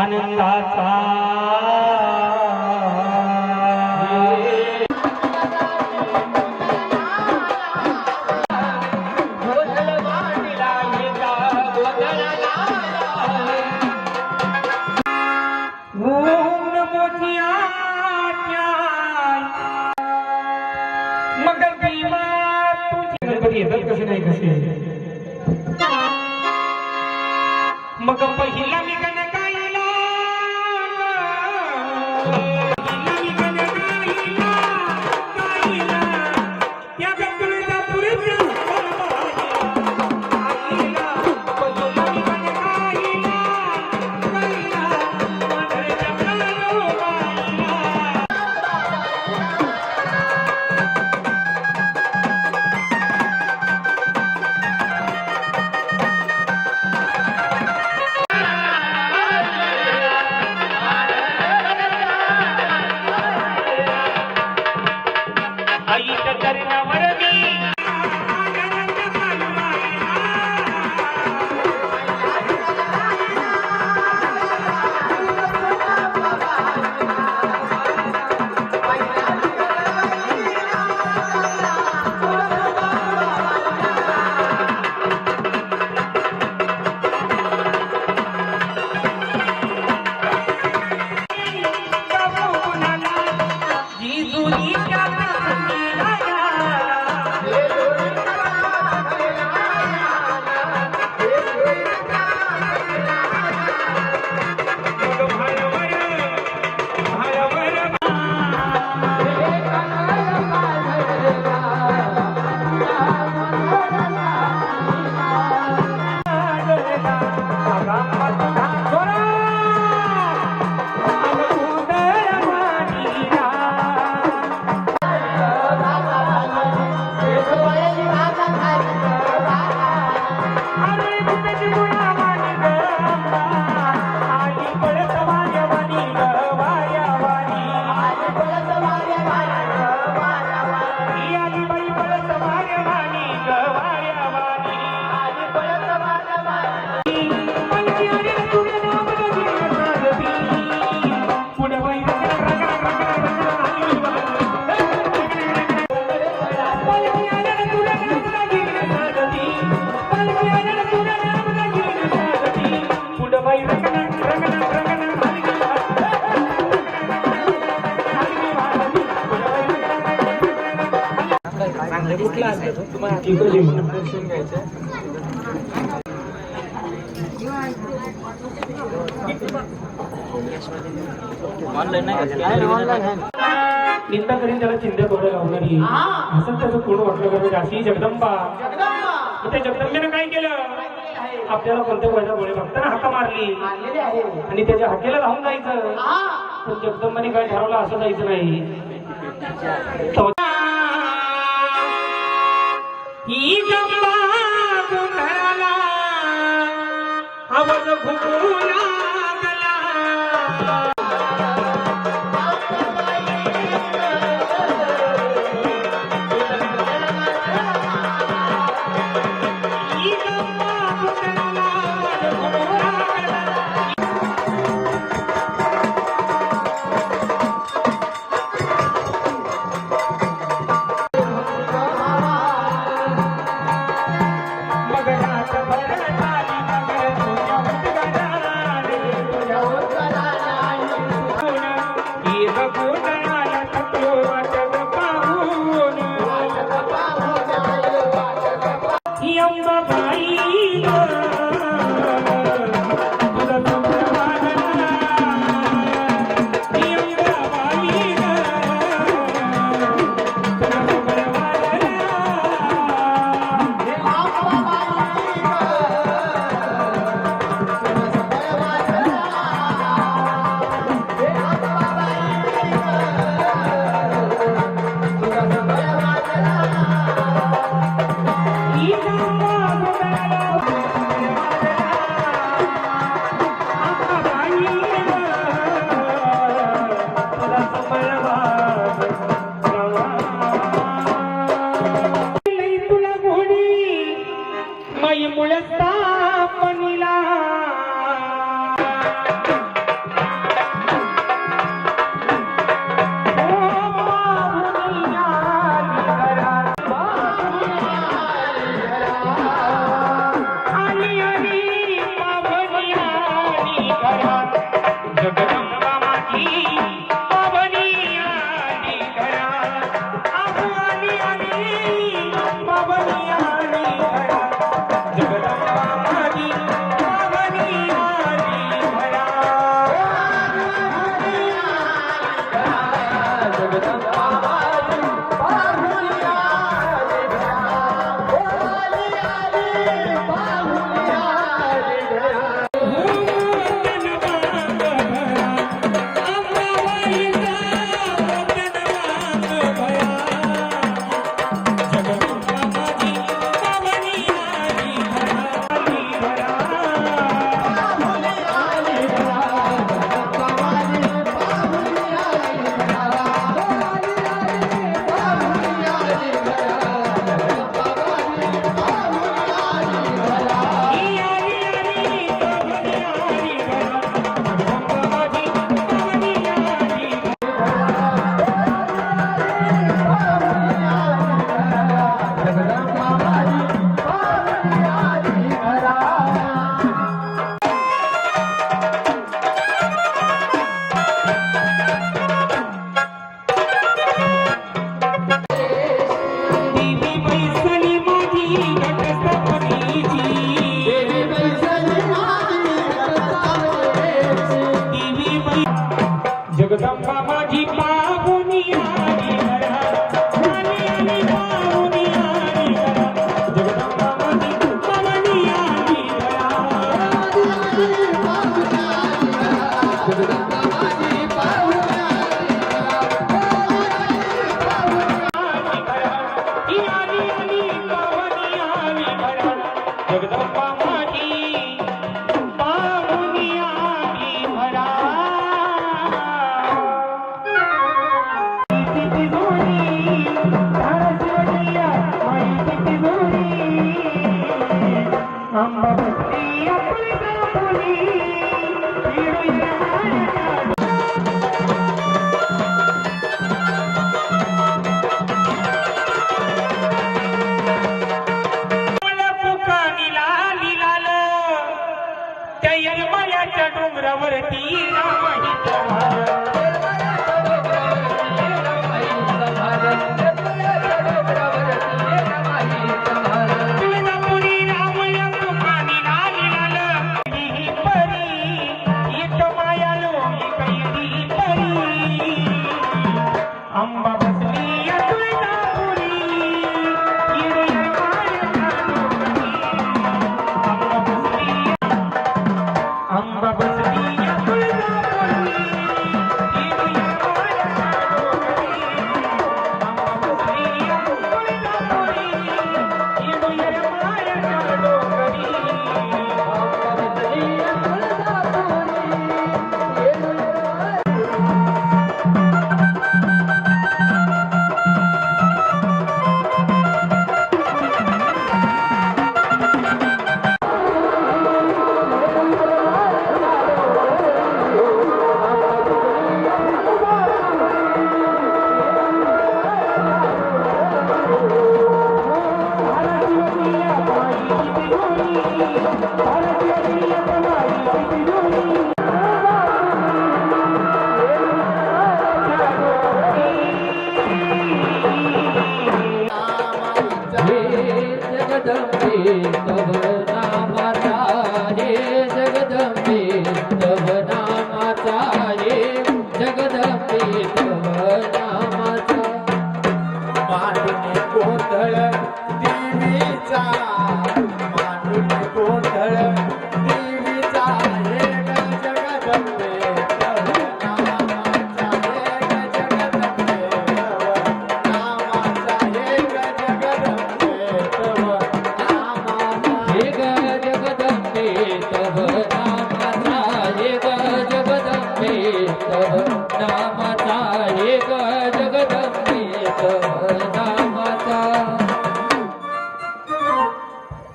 आनंदाचा. मग कसे नाही कसे? मग पहिला मी गण चिंता करीन त्याला चिंता करू लावणारी असं त्याचं कोण वाटलं पाहिजे अशी जगदंबा. मग त्या जगदंबेनं काय केलं? आपल्याला कोणत्या वयाच्या गोळे बघताना हाका मारली. आणि त्याच्या हाकेला राहून जायचं. पण जगदंबाने काय ठरवलं असं जायचं नाही. ही पणीला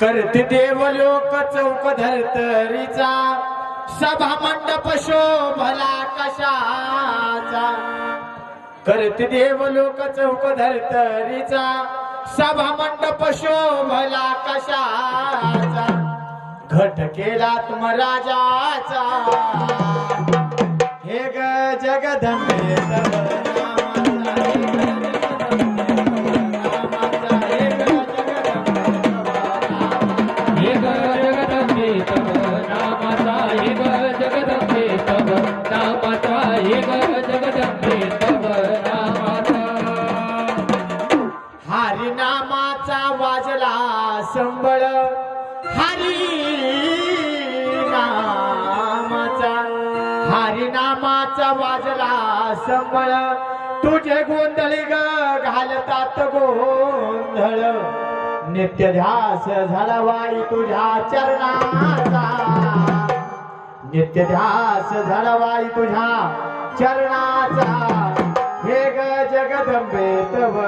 करते देव लोक चौक धरतरीचा. सभा मंडप शोभला कशाचा? करते देव लोक चौक धरतरीचा. सभा मंडप शोभला कशाचा? घट केला राजाचा हे ग जगदंबे हरिनामाचा वाजला संबळ. हरिनामाचा हरिनामाचा वाजला संबळ. तुझे गोंधळी ग घालतात गोंधळ. नित्य ध्यास झाला वाई तुझ्या चरणाचा. नित्य ध्यास झाला वाई तुझ्या चरणाचा. हे ग जगदंबे तव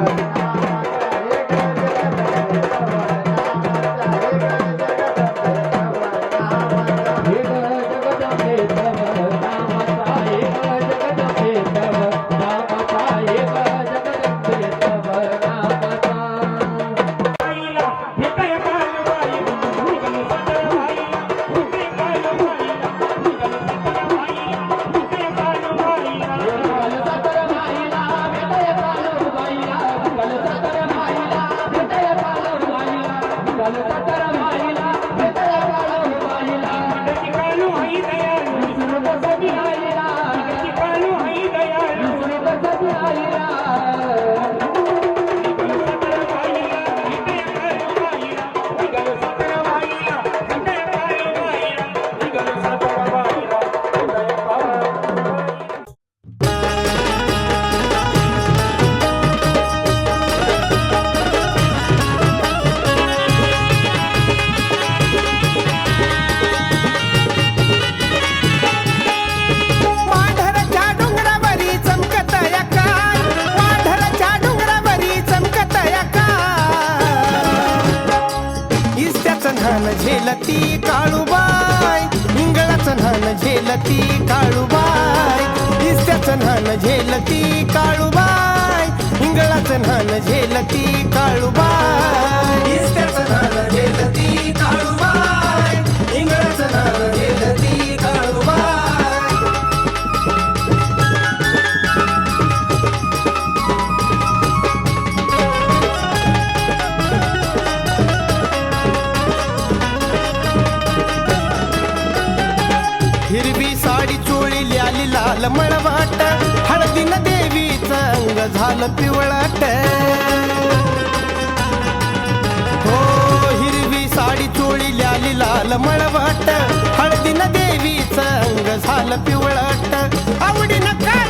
झालं पिवळाट. हो हिरवी साडी चोळी ल्याली लाल मळवाट. हळदीनं देवीचं अंग झालं पिवळाट. आवडीनं काय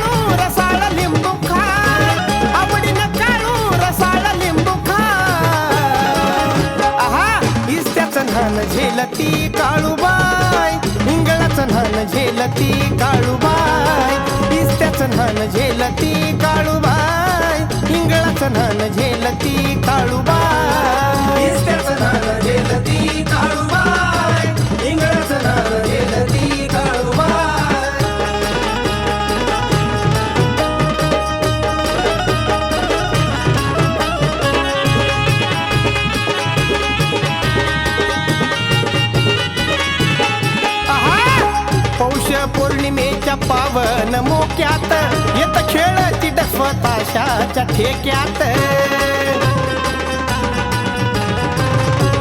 मोक्यात येत खेळती डस्वताशाच्या ठेक्यात.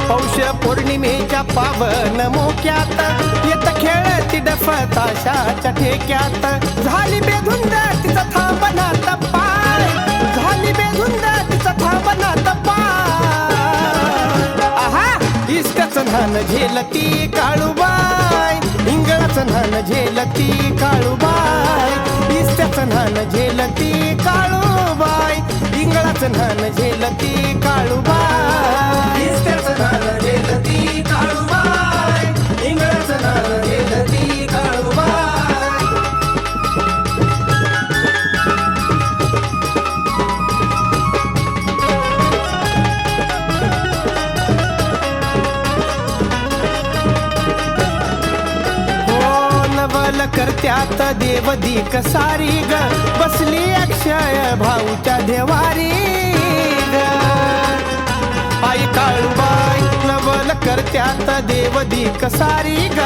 पौष पौर्णिमेच्या पावन मोक्यात. येत खेळती डफताशाच्या ठेक्यात. झाली बेधुंद तिचा थांबना पाय. झाली बेधुंद तिचा थांबना पाय. आहा इष्टाचं न्हान झेलती काळूबाई. इंगळाचं न्हान झेलती काळूबाय इष्टाचं नान झेलती काळूबाई. इंगळाचं नान झेलती काळूबाई. झेलती काळूबाई. इंगळाचं नान झेलती त्यात देव देवदीक सारी ग. बसली अक्षय भाऊच्या देवारी आई काळूबाई नवल करत्यात देवदीक सारी ग.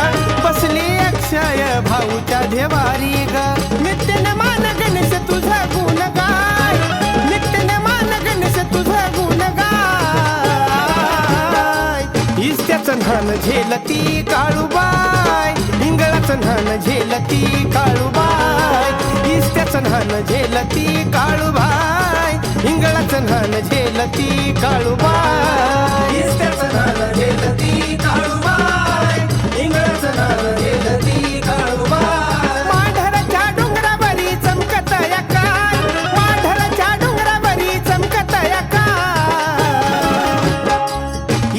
बसली अक्षय भाऊच्या देवारी ग. नित्य मान गणेश तुझा गुण गाय. नित्य मान गणेश तुझा गुण गाय. इस्त्याचं न्हान झेलती काळूबाई. हिंगळाचं न्हान झेलती काळूबाय इस्त्याचं न्हान झेलती काळूबाय हिंगळाचं न्हान झेलती काळूबाई. इस्त्याचं न्हान झेलती काळूबाई. हिंगळाचं न्हान झेलती काळूबाई. माढरच्या डोंगरावरी चमकत या काय? माढरच्या डोंगरावरी चमकत या काय?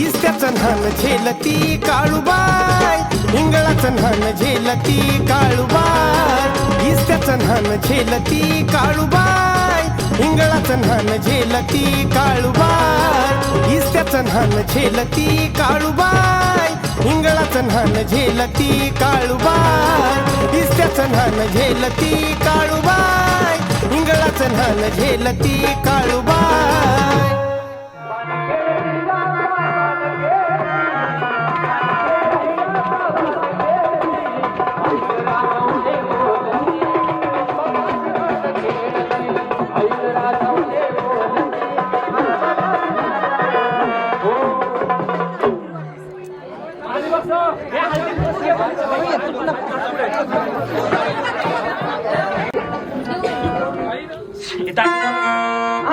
इस्त्याचं न्हान झेलती काळूबाय हिंगळाचं न्हान झेलती काळूबाय इस्त्याचं न्हान झेलती काळूबाय हिंगळाचं न्हान झेलती काळूबाय इस्त्याचं न्हान झेलती काळूबाय हिंगळाचं न्हान झेलती काळूबाय इस्त्याचं न्हान झेलती काळूबाय हिंगळाचं न्हान झेलती काळूबाय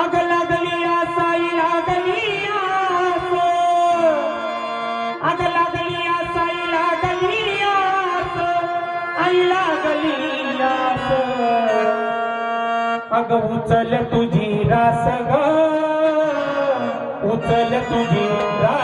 आग लागली साई लागली आस आग लागली साई लागली आई लागली अग उचल तुझी रास ग उचल तुझी रास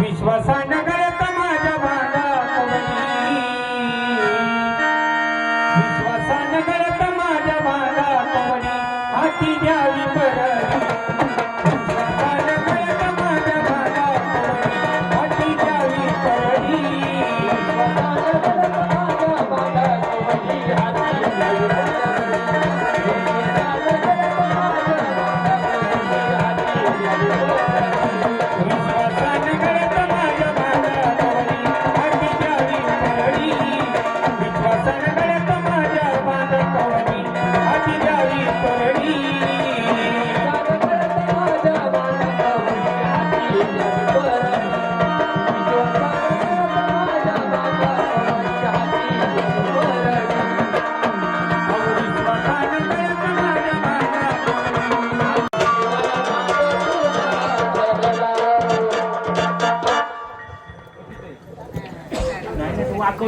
विश्वासान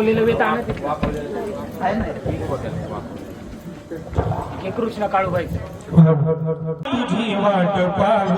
वापरलेलं वेत आणत आहे ना कृष्ण काळूबाई. तुझी वाट पाहू